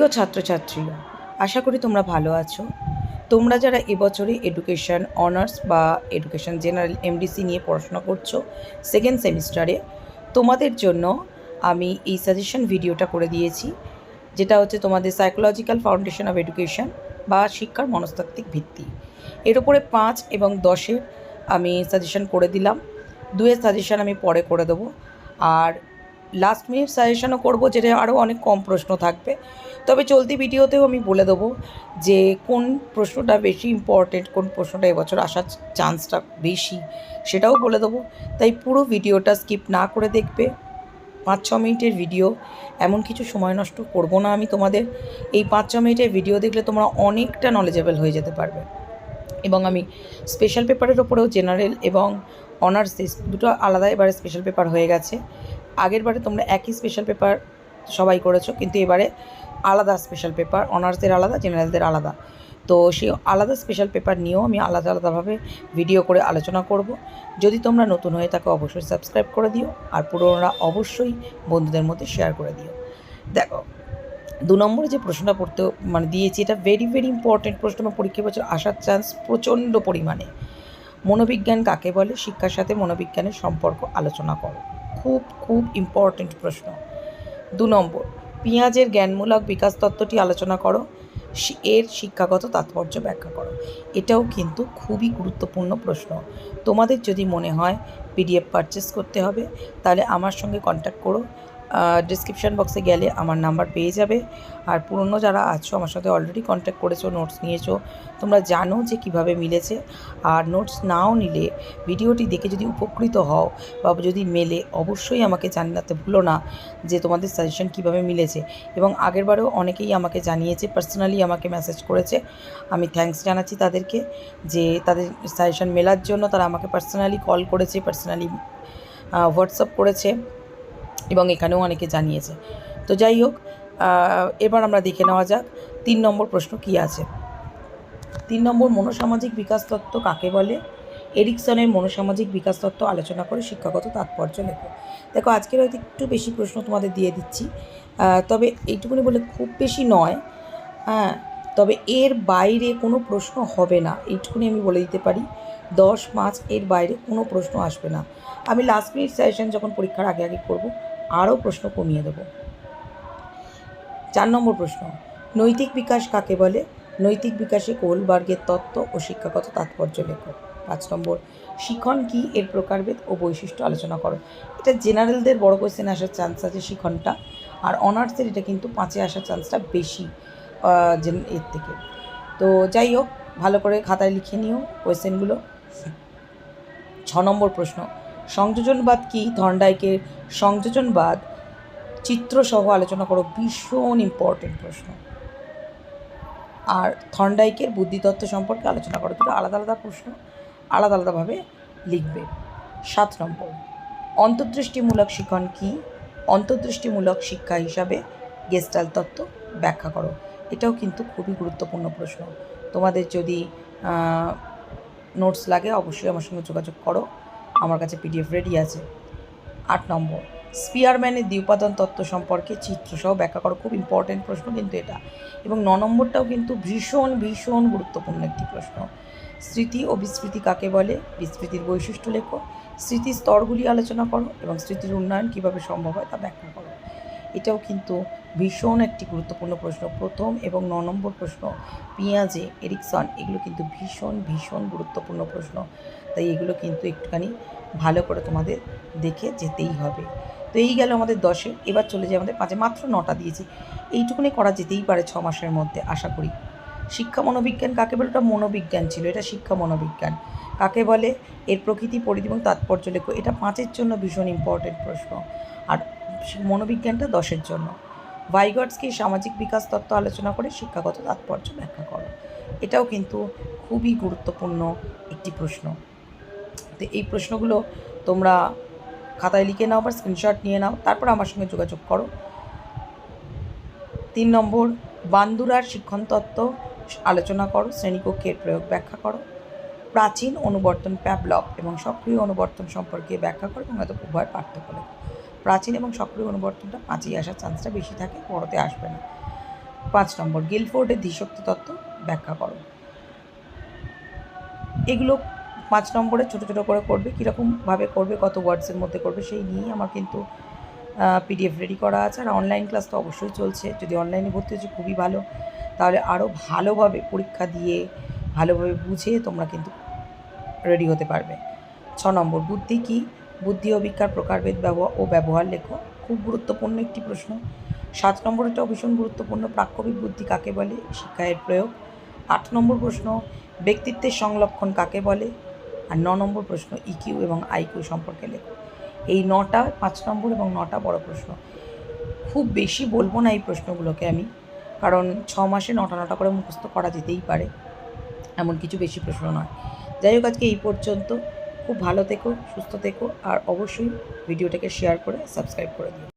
প্রিয় ছাত্রছাত্রীরা, আশা করি তোমরা ভালো আছো। তোমরা যারা এবছরে এডুকেশন অনার্স বা এডুকেশন জেনারেল এমডিসি নিয়ে পড়াশোনা করছ সেকেন্ড সেমিস্টারে তোমাদের জন্য আমি এই সাজেশন ভিডিওটা করে দিয়েছি, যেটা হচ্ছে তোমাদের সাইকোলজিক্যাল ফাউন্ডেশন অফ এডুকেশন বা শিক্ষার মনস্তাত্ত্বিক ভিত্তি। এর উপরে পাঁচ এবং দশের আমি সাজেশন করে দিলাম। দুয়ের সাজেশন আমি পরে করে দেবো। আর লাস্ট মিনিট সাজেশনও করব, যেটা আরও অনেক কম প্রশ্ন থাকবে। তবে চলতি ভিডিওতেও আমি বলে দেবো যে, কোন প্রশ্নটা বেশি ইম্পর্টেন্ট কোন প্রশ্নটা এবছর আসার চান্সটা বেশি, সেটাও বলে দেবো। তাই পুরো ভিডিওটা স্কিপ না করে দেখবে। পাঁচ ছ মিনিটের ভিডিও এমন কিছু সময় নষ্ট করব না আমি তোমাদের। এই পাঁচ ছ মিনিটের ভিডিও দেখলে তোমরা অনেকটা নলেজেবল হয়ে যেতে পারবে। এবং আমি স্পেশাল পেপারের ওপরেও জেনারেল এবং অনার্স দুটো আলাদা এবারে স্পেশাল পেপার হয়ে গেছে। আগের বারে তোমরা একই স্পেশাল পেপার সবাই করেছ, কিন্তু এবারে আলাদা স্পেশাল পেপার অনার্সদের আলাদা জেনারেলদের আলাদা। তো সেই আলাদা স্পেশাল পেপার নিয়েও আমি আলাদা আলাদাভাবে ভিডিও করে আলোচনা করব। যদি তোমরা নতুন হয়ে থাকো, অবশ্যই সাবস্ক্রাইব করে দিও, আর পুরোনোরা অবশ্যই বন্ধুদের মধ্যে শেয়ার করে দিও। দেখো, দু নম্বরে যে প্রশ্নটা পড়তে মানে দিয়েছি, এটা ভেরি ভেরি ইম্পর্টেন্ট প্রশ্ন আমার পরীক্ষা বছর আসার চান্স প্রচণ্ড পরিমাণে। মনোবিজ্ঞান কাকে বলে? শিক্ষার সাথে মনোবিজ্ঞানের সম্পর্ক আলোচনা করো। খুব খুব ইম্পর্টেন্ট প্রশ্ন। দু নম্বর, পেঁয়াজের জ্ঞানমূলক বিকাশ তত্ত্বটি আলোচনা করো। এর শিক্ষাগত তাৎপর্য ব্যাখ্যা করো। এটাও কিন্তু খুবই গুরুত্বপূর্ণ প্রশ্ন। তোমাদের যদি মনে হয় পিডিএফ পারচেস করতে হবে, তাহলে আমার সঙ্গে কন্ট্যাক্ট করো। ডিসক্রিপশান বক্সে গেলে আমার নাম্বার পেয়ে যাবে। আর পুরনো যারা আছো, আমার সাথে অলরেডি কন্ট্যাক্ট করেছ নোটস নিয়েছো, তোমরা জানো যে কীভাবে মিলেছে। আর নোটস নাও নিলে, ভিডিওটি দেখে যদি উপকৃত হও বা যদি মেলে, অবশ্যই আমাকে জানাতে ভুলো না যে তোমাদের সাজেশন কীভাবে মিলেছে। এবং আগেরবারেও অনেকেই আমাকে জানিয়েছে পার্সোনালি আমাকে মেসেজ করেছে। আমি থ্যাঙ্কস জানাচ্ছি তাদেরকে যে তাদের সাজেশন মেলার জন্য তারা আমাকে পার্সোনালি কল করেছে পার্সোনালি হোয়াটসঅ্যাপ করেছে। এবং এখানেও অনেকে জানিয়েছে। তো যাই হোক এবার আমরা দেখে নেওয়া যাক তিন নম্বর প্রশ্ন কী আছে। তিন নম্বর, মনোসামাজিক বিকাশ তত্ত্ব কাকে বলে? এরিকসনের মনোসামাজিক বিকাশ তত্ত্ব আলোচনা করে শিক্ষাগত তাৎপর্য লেখো। দেখো, আজকের হয়তো একটু বেশি প্রশ্ন তোমাদের দিয়ে দিচ্ছি। তবে এইটুকুনি বলে খুব বেশি নয়। হ্যাঁ তবে এর বাইরে কোনো প্রশ্ন হবে না। এইটুকুনি আমি বলে দিতে পারি। দশ পাঁচ এর বাইরে কোনো প্রশ্ন আসবে না। আমি লাস্ট মিনিট সেশন যখন পরীক্ষার আগে আগে করব আরও প্রশ্ন কমিয়ে দেবো। চার নম্বর প্রশ্ন, নৈতিক বিকাশ কাকে বলে? নৈতিক বিকাশে কোলবার্গের তত্ত্ব ও শিক্ষাগত তাৎপর্য লেখো পাঁচ নম্বর, শিখন কি এর প্রকারভেদ ও বৈশিষ্ট্য আলোচনা করো। এটা জেনারেলদের বড় কোয়েশ্চেন আসার চান্স আছে শিখনটা, আর অনার্সের এটা কিন্তু পাঁচে আসার চান্সটা বেশি এর থেকে। তো যাই হোক, ভালো করে খাতায় লিখে নিও কোয়েশ্চেনগুলো ছ নম্বর প্রশ্ন সংযোজনবাদ কি? থর্নডাইকের সংযোজনবাদ চিত্রসহ আলোচনা করো, ভীষণ ইম্পর্টেন্ট প্রশ্ন। আর থর্নডাইকের বুদ্ধিতত্ত্ব সম্পর্কে আলোচনা করো, দুটো আলাদা আলাদা প্রশ্ন আলাদা আলাদাভাবে লিখবে। সাত নম্বর, অন্তর্দৃষ্টিমূলক শিখন কি? অন্তর্দৃষ্টিমূলক শিক্ষা হিসাবে গেস্টাল তত্ত্ব ব্যাখ্যা করো। এটাও কিন্তু খুবই গুরুত্বপূর্ণ প্রশ্ন। তোমাদের যদি নোটস লাগে, অবশ্যই আমার সঙ্গে যোগাযোগ করো। আমার কাছে পিডিএফ রেডি আছে। আট নম্বর স্পিয়ারম্যানের দ্বিউপাদান তত্ত্ব সম্পর্কে চিত্রসহ ব্যাখ্যা করা খুব ইম্পর্টেন্ট প্রশ্ন কিন্তু এটা। এবং ন নম্বরটাও কিন্তু ভীষণ ভীষণ গুরুত্বপূর্ণ একটি প্রশ্ন। স্মৃতি ও বিস্মৃতি কাকে বলে? বিস্মৃতির বৈশিষ্ট্য লেখো। স্মৃতির স্তরগুলি আলোচনা করো এবং স্মৃতির উন্নয়ন কীভাবে সম্ভব হয় তা ব্যাখ্যা করো। এটাও কিন্তু ভীষণ একটি গুরুত্বপূর্ণ প্রশ্ন। প্রথম এবং ন নম্বর প্রশ্ন, পিঁয়াজে, এরিকসন, এগুলো কিন্তু ভীষণ ভীষণ গুরুত্বপূর্ণ প্রশ্ন। তাই এগুলো কিন্তু একটুখানি ভালো করে তোমাদের দেখে যেতেই হবে। তো এই গেল আমাদের দশে, এবার চলে যায় আমাদের পাঁচে। মাত্র নটা দিয়েছি। এইটুকুনি করা যেতেই পারে ছ মাসের মধ্যে, আশা করি। শিক্ষা মনোবিজ্ঞান কাকে বলে? ওটা মনোবিজ্ঞান ছিল, এটা শিক্ষা মনোবিজ্ঞান। কাকে বলে? এর প্রকৃতি, পরিধি এবং তাৎপর্য লেখো। এটা পাঁচের জন্য ভীষণ ইম্পর্টেন্ট প্রশ্ন। আর মনোবিজ্ঞানটা দশের জন্য। ভাইগটসকে সামাজিক বিকাশ তত্ত্ব আলোচনা করে শিক্ষাগত তাৎপর্য ব্যাখ্যা করো। এটাও কিন্তু খুবই গুরুত্বপূর্ণ একটি প্রশ্ন। তো এই প্রশ্নগুলো তোমরা খাতায় লিখে নাও বা স্ক্রিনশট নিয়ে নাও, তারপর আমার সঙ্গে যোগাযোগ করো। তিন নম্বর, বান্দুরার শিক্ষণ তত্ত্ব আলোচনা করো, শ্রেণীকক্ষের প্রয়োগ ব্যাখ্যা করো। প্রাচীন অনুবর্তন প্যাবলক এবং সক্রিয় অনুবর্তন সম্পর্কে ব্যাখ্যা করো এবং হয়তো উভয় পার্থক্য লেখো। প্রাচীন এবং সক্রিয় অনুবর্তনটা পাঁচেই আসার চান্সটা বেশি থাকে বড়তে আসবে না। পাঁচ নম্বর, গিলফোর্ডের ধীশক্তি তত্ত্ব ব্যাখ্যা করো। এগুলো পাঁচ নম্বরে ছোটো ছোটো করে করবে কীরকমভাবে করবে, কত ওয়ার্ডসের মধ্যে করবে, সেই নিয়েই আমার কিন্তু পিডিএফ রেডি করা আছে। আর অনলাইন ক্লাস তো অবশ্যই চলছে। যদি অনলাইনে ভর্তি হচ্ছে খুবই ভালো। তাহলে আরও ভালোভাবে পরীক্ষা দিয়ে, ভালোভাবে বুঝে তোমরা কিন্তু রেডি হতে পারবে। ছ নম্বর, বুদ্ধি কি? বুদ্ধি ও প্রকারভেদ ব্যবহার ও ব্যবহার লেখো। খুব গুরুত্বপূর্ণ একটি প্রশ্ন। সাত নম্বর নম্বরটাও ভীষণ গুরুত্বপূর্ণ প্রাক্কবিক বুদ্ধি কাকে বলে? শিক্ষায়ের প্রয়োগ। আট নম্বর প্রশ্ন, ব্যক্তিত্বের সংলক্ষণ কাকে বলে? আর ন নম্বর প্রশ্ন ইকিউ এবং আইকিউ সম্পর্কে লেখো। এই নটা, পাঁচ নম্বর এবং নটা বড় প্রশ্ন। খুব বেশি বলব না এই প্রশ্নগুলোকে আমি, কারণ ছ মাসে নটা নটা করে মুখস্থ করা যেতেই পারে। এমন কিছু বেশি প্রশ্ন নয়। যাই হোক, আজকে এই পর্যন্ত। খুব ভালো থেকো সুস্থ থেকো আর অবশ্যই ভিডিওটাকে শেয়ার করে সাবস্ক্রাইব করে দিও।